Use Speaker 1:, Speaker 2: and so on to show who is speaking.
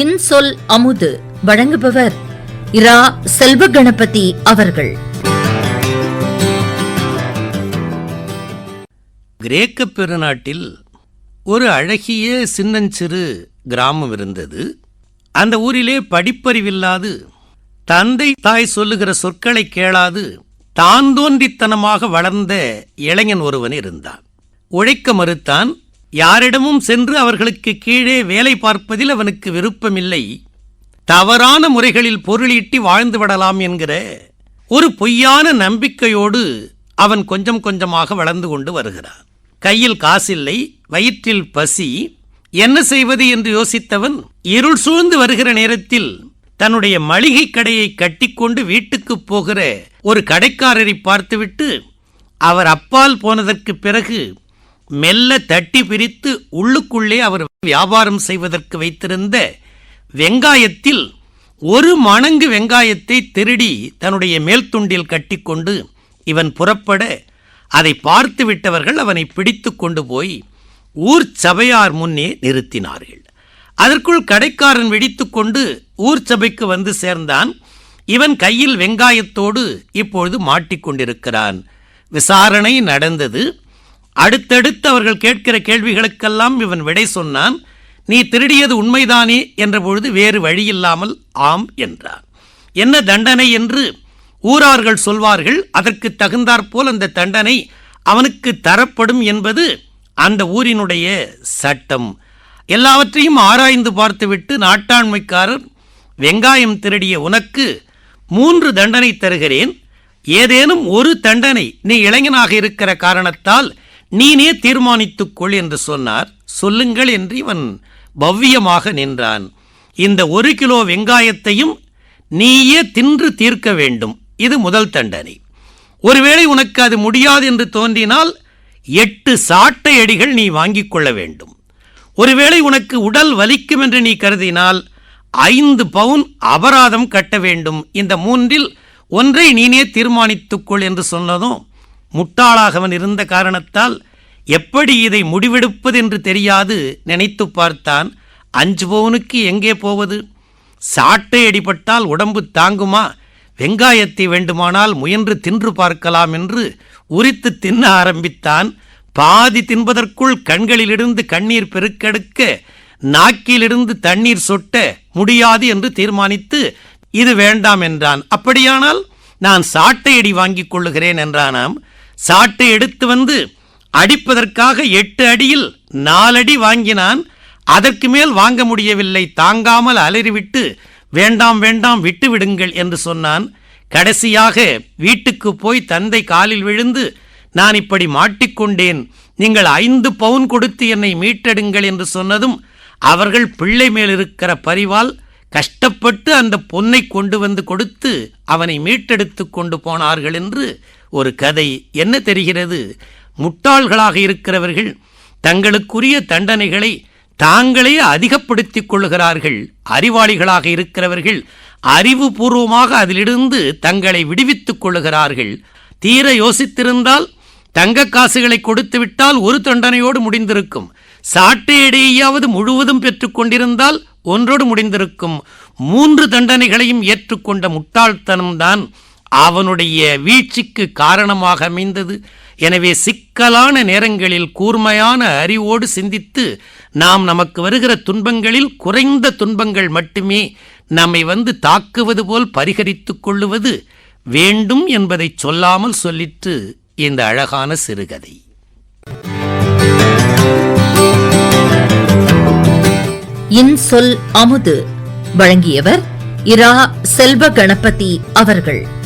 Speaker 1: இன்சொல் அமுது. வழங்குபவர் இரா செல்வ கணபதி அவர்கள்.
Speaker 2: கிரேக்க பெருநாட்டில் ஒரு அழகிய சின்னஞ்சிறு கிராமம் இருந்தது. அந்த ஊரிலே படிப்பறிவில்லாது தந்தை தாய் சொல்லுகிற சொற்களை கேளாது தான் தோன்றித்தனமாக வளர்ந்த இளைஞன் ஒருவன் இருந்தான். உழைக்க மறுத்தான் யாரிடமும் சென்று அவர்களுக்கு கீழே வேலை பார்ப்பதில் அவனுக்கு விருப்பமில்லை. தவறான முறைகளில் பொருளீட்டி வாழ்ந்து விடலாம் என்கிற ஒரு பொய்யான நம்பிக்கையோடு அவன் கொஞ்சம் கொஞ்சமாக வளர்ந்து கொண்டு வருகிறான். கையில் காசில்லை வயிற்றில் பசி. என்ன செய்வது என்று யோசித்தவன் இருள் சூழ்ந்து வருகிற நேரத்தில் தன்னுடைய மளிகை கடையை கட்டிக்கொண்டு வீட்டுக்கு போகிற ஒரு கடைக்காரரை பார்த்துவிட்டு அவர் அப்பால் போனதற்கு பிறகு மெல்ல தட்டி பிரித்து உள்ளுக்குள்ளே அவர் வியாபாரம் செய்வதற்கு வைத்திருந்த வெங்காயத்தில் ஒரு மணங்கு வெங்காயத்தை திருடி தன்னுடைய மேல் துண்டில் கட்டிக்கொண்டு இவன் புறப்பட அதை பார்த்து விட்டவர்கள் அவனை பிடித்து கொண்டு போய் ஊர் சபையார் முன்னே நிறுத்தினார்கள். அதற்குள் கடைக்காரன் வெடித்துக்கொண்டு ஊர் சபைக்கு வந்து சேர்ந்தான். இவன் கையில் வெங்காயத்தோடு இப்பொழுது மாட்டிக்கொண்டிருக்கிறான். விசாரணை நடந்தது. அடுத்தடுத்து அவர்கள் கேட்கிற கேள்விகளுக்கெல்லாம் இவன் விடை சொன்னான் நீ திருடியது உண்மைதானே? என்றபொழுது வேறு வழியில்லாமல் ஆம் என்றான். என்ன தண்டனை? என்று ஊரார்கள் சொல்வார்கள் அதற்கு தகுந்தாற்போல் அந்த தண்டனை அவனுக்கு தரப்படும் என்பது அந்த ஊரினுடைய சட்டம். எல்லாவற்றையும் ஆராய்ந்து பார்த்துவிட்டு நாட்டாண்மைக்காரர் வெங்காயம் திருடிய உனக்கு மூன்று தண்டனை தருகிறேன். ஏதேனும் ஒரு தண்டனை நீ இளைஞனாக இருக்கிற காரணத்தால் நீனே தீர்மானித்துக்கொள் என்று சொன்னார். சொல்லுங்கள் என்று இவன் பவ்யமாக நின்றான். இந்த ஒரு கிலோ வெங்காயத்தையும் நீயே தின்று தீர்க்க வேண்டும். இது முதல் தண்டனை. ஒருவேளை உனக்கு அது முடியாது என்று தோன்றினால் எட்டு சாட்டை அடிகள் நீ வாங்கிக் கொள்ள வேண்டும். ஒருவேளை உனக்கு உடல் வலிக்கும் என்று நீ கருதினால் ஐந்து பவுன் அபராதம் கட்ட வேண்டும். இந்த மூன்றில் ஒன்றை நீனே தீர்மானித்துக்கொள் என்று சொன்னதும் முட்டாளாகவன் இருந்த காரணத்தால் எப்படி இதை முடிவெடுப்பது என்று தெரியாது நினைத்து பார்த்தான். அஞ்சு பவுனுக்கு எங்கே போவது? சாட்டை அடிபட்டால் உடம்பு தாங்குமா? வெங்காயத்தை வேண்டுமானால் முயன்று தின்று பார்க்கலாம் என்று உரித்து தின்ன ஆரம்பித்தான். பாதி தின்பதற்குள் கண்களிலிருந்து கண்ணீர் பெருக்கெடுக்க நாக்கிலிருந்து தண்ணீர் சொட்ட முடியாது என்று தீர்மானித்து இது வேண்டாம் என்றான். அப்படியானால் நான் சாட்டை அடி வாங்கிக் கொள்ளுகிறேன் என்றானாம். சாட்டை எடுத்து வந்து அடிப்பதற்காக எட்டு அடியில் நாலடி வாங்கினான். அதற்கு மேல் வாங்க முடியவில்லை. தாங்காமல் அலறிவிட்டு வேண்டாம் வேண்டாம் விட்டுவிடுங்கள் என்று சொன்னான். கடைசியாக வீட்டுக்கு போய் தந்தை காலில் விழுந்து நான் இப்படி மாட்டிக்கொண்டேன். நீங்கள் ஐந்து பவுன் கொடுத்து என்னை மீட்டெடுங்கள் என்று சொன்னதும் அவர்கள் பிள்ளை மேல் இருக்கிற பரிவால் கஷ்டப்பட்டு அந்த பொன்னை கொண்டு வந்து கொடுத்து அவனை மீட்டெடுத்து கொண்டு போனார்கள் என்று ஒரு கதை. என்ன தெரிகிறது? முட்டாள்களாக இருக்கிறவர்கள் தங்களுக்குரிய தண்டனைகளை தாங்களே அதிகப்படுத்திக் கொள்கிறார்கள் அறிவாளிகளாக இருக்கிறவர்கள் அறிவுபூர்வமாக அதிலிருந்து தங்களை விடுவித்துக் கொள்கிறார்கள் தீர யோசித்திருந்தால் தங்க காசுகளை கொடுத்துவிட்டால் ஒரு தண்டனையோடு முடிந்திருக்கும். சாட்டையடையாவது முழுவதும் பெற்றுக்கொண்டிருந்தால் ஒன்றோடு முடிந்திருக்கும். மூன்று தண்டனைகளையும் ஏற்றுக்கொண்ட முட்டாள்தனம்தான் அவனுடைய வீழ்ச்சிக்கு காரணமாக அமைந்தது. எனவே சிக்கலான நேரங்களில் கூர்மையான அறிவோடு சிந்தித்து நாம் நமக்கு வருகிற துன்பங்களில் குறைந்த துன்பங்கள் மட்டுமே நம்மை வந்து தாக்குவது போல் பரிகரித்துக் கொள்ளுவது வேண்டும் என்பதை சொல்லாமல் சொல்லிற்று இந்த அழகான சிறுகதை.
Speaker 1: இன்சொல் அமுது. வழங்கியவர் இரா செல்வ கணபதி அவர்கள்.